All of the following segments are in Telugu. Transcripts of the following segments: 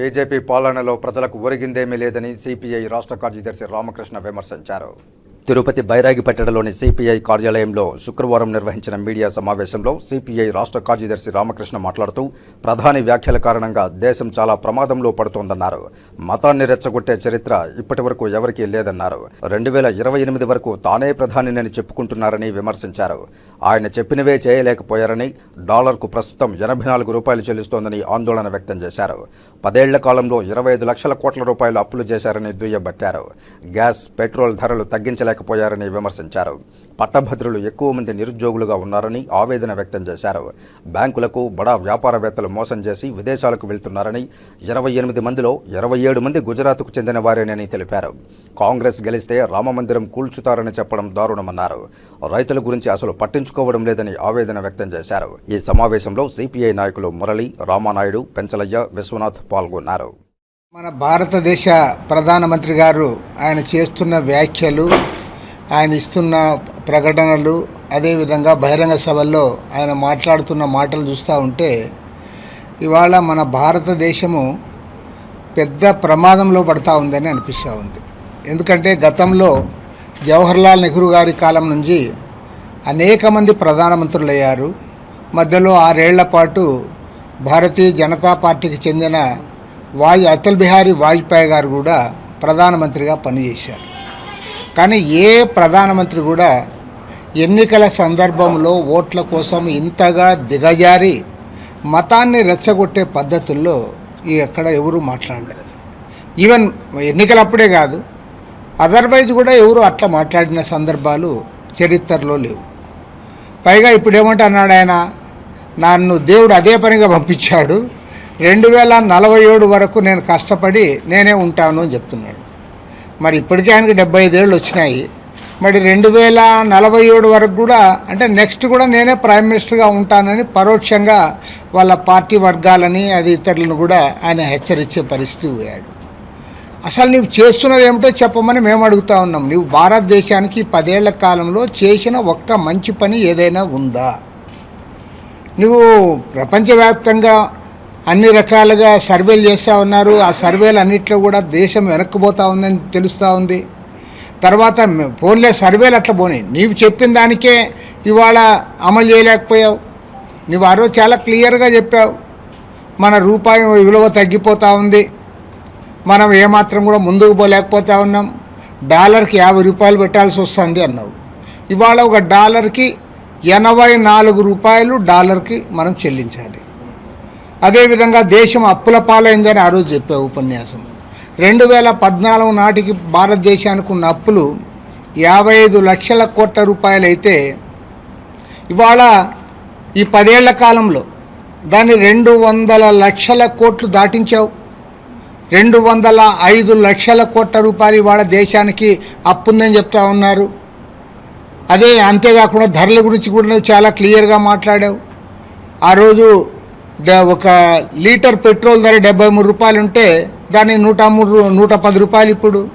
బీజేపీ పాలనలో ప్రజలకు ఒరిగిందేమీ లేదని సిపిఐ రాష్ట్ర కార్యదర్శి రామకృష్ణ విమర్శించారు. తిరుపతి బైరాగిపేటలోని సిపిఐ కార్యాలయంలో శుక్రవారం నిర్వహించిన మీడియా సమావేశంలో సిపిఐ రాష్ట్ర కార్యదర్శి రామకృష్ణ మాట్లాడుతూ ప్రధాని వ్యాఖ్యల కారణంగా దేశం చాలా ప్రమాదంలో పడుతోందన్నారు. మతాన్ని రెచ్చగొట్టే చరిత్ర ఇప్పటి వరకు ఎవరికీ లేదన్నారు. రెండు వేల ఇరవై ఎనిమిది వరకు తానే ప్రధానినని చెప్పుకుంటున్నారని విమర్శించారు. ఆయన చెప్పినవే చేయలేకపోయారని డాలర్కు ప్రస్తుతం ఎనభై నాలుగు రూపాయలు చెల్లిస్తోందని ఆందోళన వ్యక్తం చేశారు. పదేళ్ళ కాలంలో ఇరవై ఐదు లక్షల కోట్ల రూపాయలు అప్పులు చేశారని దుయ్యబట్టారు. గ్యాస్ పెట్రోల్ ధరలు లేకపోయారని విమర్శించారు. పట్టభద్రులు ఎక్కువ మంది నిరుద్యోగులుగా ఉన్నారని ఆవేదన వ్యక్తం చేశారు. బ్యాంకులకు బడా వ్యాపారవేత్తలు మోసం చేసి విదేశాలకు వెళ్తున్నారని ఇరవై ఎనిమిది మందిలో ఇరవై ఏడు మంది గుజరాత్కు చెందిన వారేనని తెలిపారు. కాంగ్రెస్ గెలిస్తే రామమందిరం కూల్చుతారని చెప్పడం దారుణమన్నారు. రైతుల గురించి అసలు పట్టించుకోవడం లేదని ఆవేదన వ్యక్తం చేశారు. ఈ సమావేశంలో సిపిఐ నాయకులు మురళి రామానాయుడు పెంచలయ్య విశ్వనాథ్ పాల్గొన్నారు. మన భారతదేశ ప్రధానమంత్రి గారు ఆయన చేస్తున్న వ్యాఖ్యలు ఆయన ఇస్తున్న ప్రకటనలు అదేవిధంగా బహిరంగ సభల్లో ఆయన మాట్లాడుతున్న మాటలు చూస్తూ ఉంటే ఇవాళ మన భారతదేశము పెద్ద ప్రమాదంలో పడతా ఉందని అనిపిస్తూ ఉంది. ఎందుకంటే గతంలో జవహర్లాల్ నెహ్రూ గారి కాలం నుంచి అనేక మంది ప్రధానమంత్రులు అయ్యారు మధ్యలో ఆరేళ్ళ పాటు భారతీయ జనతా పార్టీకి చెందిన వాయు అటల్ బిహారీ వాజ్పేయి గారు కూడా ప్రధానమంత్రిగా పనిచేశారు. కానీ ఏ ప్రధానమంత్రి కూడా ఎన్నికల సందర్భంలో ఓట్ల కోసం ఇంతగా దిగజారి మతాన్ని రెచ్చగొట్టే పద్ధతుల్లో ఈ ఎక్కడ ఎవరు మాట్లాడలేదు ఈవెన్ ఎన్నికలప్పుడే కాదు అదర్వైజ్ కూడా ఎవరు అట్లా మాట్లాడిన సందర్భాలు చరిత్రలో లేవు. పైగా ఇప్పుడు ఏమంటున్నాడు ఆయన నన్ను దేవుడు అదే పనిగా పంపించాడు రెండు వేల నలభై ఏడు వరకు నేను కష్టపడి నేనే ఉంటాను అని చెప్తున్నాడు. మరి ఇప్పటికే ఆయనకి డెబ్బై ఐదేళ్ళు వచ్చినాయి. మరి రెండు వేల నలభై ఏడు వరకు కూడా అంటే నెక్స్ట్ కూడా నేనే ప్రైమ్ మినిస్టర్గా ఉంటానని పరోక్షంగా వాళ్ళ పార్టీ వర్గాలని అది ఇతరులను కూడా ఆయన హెచ్చరించే పరిస్థితి పోయాడు. అసలు నువ్వు చేస్తున్నది ఏమిటో చెప్పమని మేము అడుగుతా ఉన్నాం. నువ్వు భారతదేశానికి పదేళ్ళ కాలంలో చేసిన ఒక్క మంచి పని ఏదైనా ఉందా? నువ్వు ప్రపంచవ్యాప్తంగా అన్ని రకాలుగా సర్వేలు చేస్తూ ఉన్నారు. ఆ సర్వేలు అన్నింటిలో కూడా దేశం వెనక్కిపోతూ ఉందని తెలుస్తూ ఉంది. తర్వాత పోన్లే ఫోన్లే సర్వేలు అట్లా పోనీ నీవు చెప్పిన దానికే ఇవాళ అమలు చేయలేకపోయావు. నువ్వు ఆ రోజు చాలా క్లియర్గా చెప్పావు. మన రూపాయి విలువ తగ్గిపోతూ ఉంది. మనం ఏమాత్రం కూడా ముందుకు పోలేకపోతా ఉన్నాం. డాలర్కి యాభై రూపాయలు పెట్టాల్సి వస్తుంది అన్నావు. ఇవాళ ఒక డాలర్కి ఎనభై నాలుగు రూపాయలు డాలర్కి మనం చెల్లించాలి. అదేవిధంగా దేశం అప్పుల పాలైందని ఆ రోజు చెప్పావు ఉపన్యాసం. రెండు వేల పద్నాలుగు నాటికి భారతదేశానికి ఉన్న అప్పులు యాభై ఐదు లక్షల కోట్ల రూపాయలైతే ఇవాళ ఈ పదేళ్ళ కాలంలో దాన్ని రెండు వందల లక్షల కోట్లు దాటించావు. రెండు వందల ఐదు లక్షల కోట్ల రూపాయలు ఇవాళ దేశానికి అప్పుందని చెప్తా ఉన్నారు. అదే అంతేకాకుండా ధరల గురించి కూడా నువ్వు చాలా క్లియర్గా మాట్లాడావు. ఆ రోజు ఒక లీటర్ పెట్రోల్ ధర డెబ్బై మూడు రూపాయలు ఉంటే దాన్ని నూట మూడు నూట పది రూపాయలు ఇప్పుడు.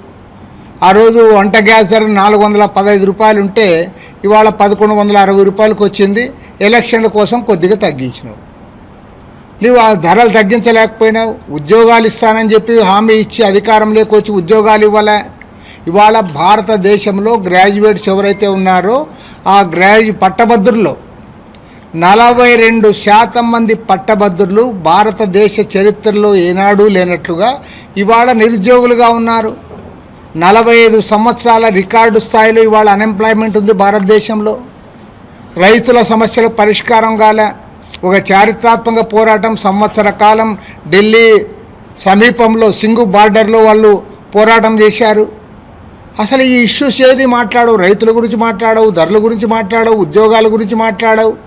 ఆ రోజు వంట గ్యాస్ ధర నాలుగు వందల పదహైదు రూపాయలు ఉంటే ఇవాళ పదకొండు వందల అరవై రూపాయలకు వచ్చింది. ఎలక్షన్ల కోసం కొద్దిగా తగ్గించినావు. నువ్వు ఆ ధరలు తగ్గించలేకపోయినావు. ఉద్యోగాలు ఇస్తానని చెప్పి హామీ ఇచ్చి అధికారంలోకి వచ్చి ఉద్యోగాలు ఇవ్వలే? ఇవాళ భారతదేశంలో గ్రాడ్యుయేట్స్ ఎవరైతే ఉన్నారో ఆ గ్రాడ్యు పట్టభద్రుల్లో నలభై రెండు శాతం మంది పట్టభద్రులు భారతదేశ చరిత్రలో ఏనాడూ లేనట్లుగా ఇవాళ నిరుద్యోగులుగా ఉన్నారు. నలభై ఐదు సంవత్సరాల రికార్డు స్థాయిలో ఇవాళ అన్ఎంప్లాయ్మెంట్ ఉంది భారతదేశంలో. రైతుల సమస్యలు పరిష్కారం కాలే. ఒక చారిత్రాత్మక పోరాటం సంవత్సర కాలం ఢిల్లీ సమీపంలో సింగు బార్డర్లో వాళ్ళు పోరాటం చేశారు. అసలు ఈ ఇష్యూస్ ఏది మాట్లాడవు? రైతుల గురించి మాట్లాడవు ధరల గురించి మాట్లాడవు ఉద్యోగాల గురించి మాట్లాడవు.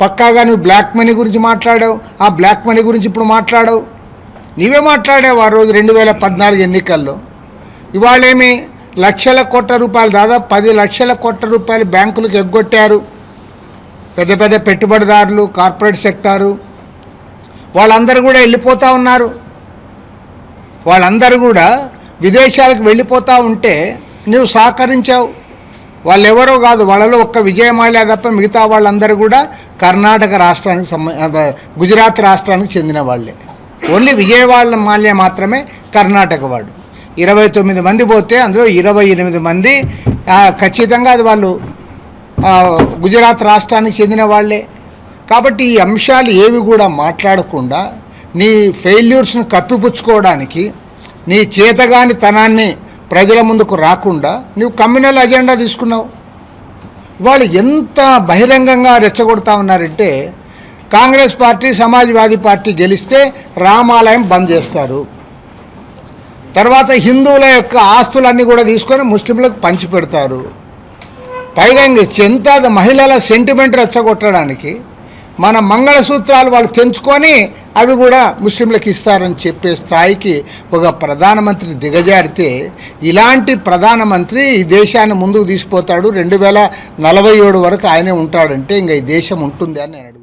పక్కాగా నువ్వు బ్లాక్ మనీ గురించి మాట్లాడావు. ఆ బ్లాక్ మనీ గురించి ఇప్పుడు మాట్లాడావు. నీవే మాట్లాడావు ఆ రోజు రెండు వేల పద్నాలుగు ఎన్నికల్లో. ఇవాళేమి లక్షల కోట్ల రూపాయలు దాదాపు పది లక్షల కోట్ల రూపాయలు బ్యాంకులకు ఎగ్గొట్టారు. పెద్ద పెద్ద పెట్టుబడిదారులు కార్పొరేట్ సెక్టారు. వాళ్ళందరూ కూడా వెళ్ళిపోతూ ఉన్నారు. వాళ్ళందరూ కూడా విదేశాలకు వెళ్ళిపోతూ ఉంటే నువ్వు సహకరించావు. వాళ్ళెవరో కాదు వాళ్ళలో ఒక్క విజయమాల్య తప్ప మిగతా వాళ్ళందరూ కూడా కర్ణాటక రాష్ట్రానికి సంబంధ గుజరాత్ రాష్ట్రానికి చెందిన వాళ్ళే. ఓన్లీ విజయవాడ మాల్య మాత్రమే కర్ణాటక వాడు. ఇరవై తొమ్మిది మంది పోతే అందులో ఇరవై ఎనిమిది మంది ఖచ్చితంగా అది వాళ్ళు గుజరాత్ రాష్ట్రానికి చెందిన వాళ్ళే. కాబట్టి ఈ అంశాలు ఏవి కూడా మాట్లాడకుండా నీ ఫెయిల్యూర్స్ను కప్పిపుచ్చుకోవడానికి నీ చేతగాని తనాన్ని ప్రజల ముందుకు రాకుండా నువ్వు కమ్యూనల్ అజెండా తీసుకున్నావు. వాళ్ళు ఎంత బహిరంగంగా రెచ్చగొడతా ఉన్నారంటే కాంగ్రెస్ పార్టీ సమాజ్వాదీ పార్టీ గెలిస్తే రామాలయం బంద్ చేస్తారు. తర్వాత హిందువుల యొక్క ఆస్తులన్నీ కూడా తీసుకొని ముస్లింలకు పంచిపెడతారు పైగా ఇంక ఎంత మహిళల సెంటిమెంట్ రెచ్చగొట్టడానికి మన మంగళసూత్రాలు వాళ్ళు తెంచుకొని అవి కూడా ముస్లింలకు ఇస్తారని చెప్పే స్థాయికి ఒక ప్రధానమంత్రి దిగజారితే ఇలాంటి ప్రధానమంత్రి ఈ దేశాన్ని ముందుకు తీసిపోతాడు రెండు వేల నలభై ఏడు వరకు ఆయనే ఉంటాడంటే ఇంకా ఈ దేశం ఉంటుంది అని నేను